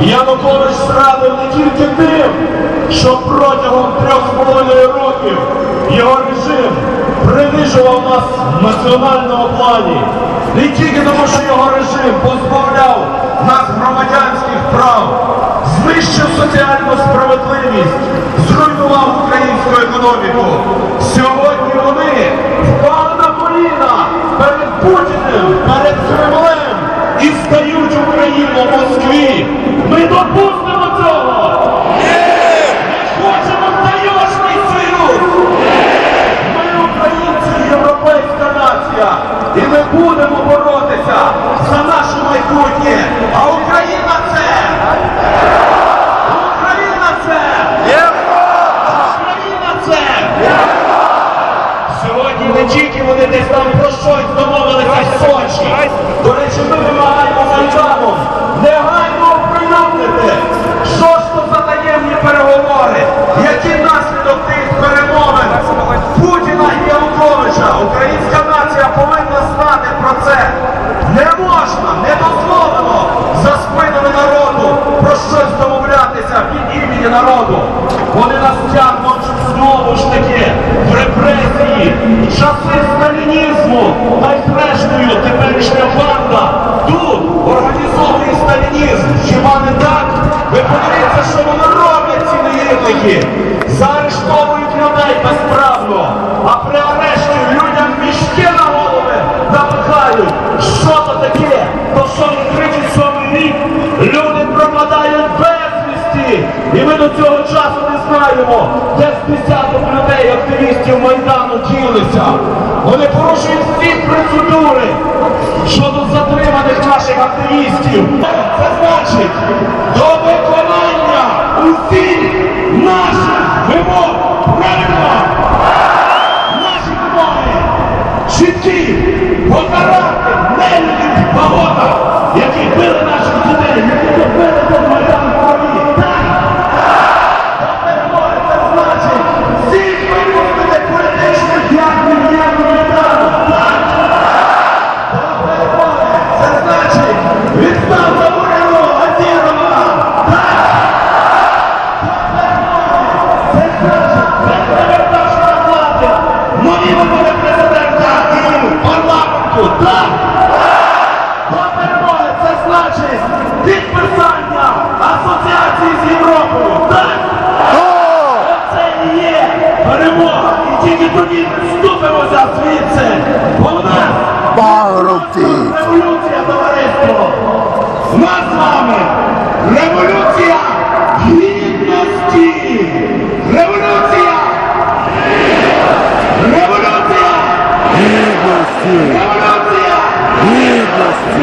Янукович зрадив не тільки тим, що протягом трьох з половиною років його режим принижував нас в національному плані. Не тільки тому, що його режим позбавляв нас громадянських прав, знищив соціальну справедливість, зруйнував українську економіку. Сьогодні вони А Україна це! Україна це! Україна це! Сьогодні не тільки вони десь там про щось домовилися в Сочі. До речі, ми вимагаємо Майданом негайно оприлюднити, що ж то за таємні переговори, який наслідок тих перемовин Путіна і Януковича. Українська нація повинна знати про це. Не можна, не дозволено за спинами народу про щось домовлятися від імені народу. Вони нас тягнуть знову ж таки в репресії, в часи сталінізму, та й зрештою теперішня банда тут організовує сталінізм. Хіба не так? Ви подивіться, що вони роблять ці негідники. Заарештовують людей без а І ми до цього часу не знаємо, де з десяток людей, активістів Майдану ділися. Вони порушують всі процедури щодо затриманих наших активістів. Це значить до виконання усіх парламенту. Так! До перемоги це значить підписання асоціації з Європою. Так! Оце і є перемога. І тільки тоді вступимося звідси. Бо в нас революція, товариство. Deus.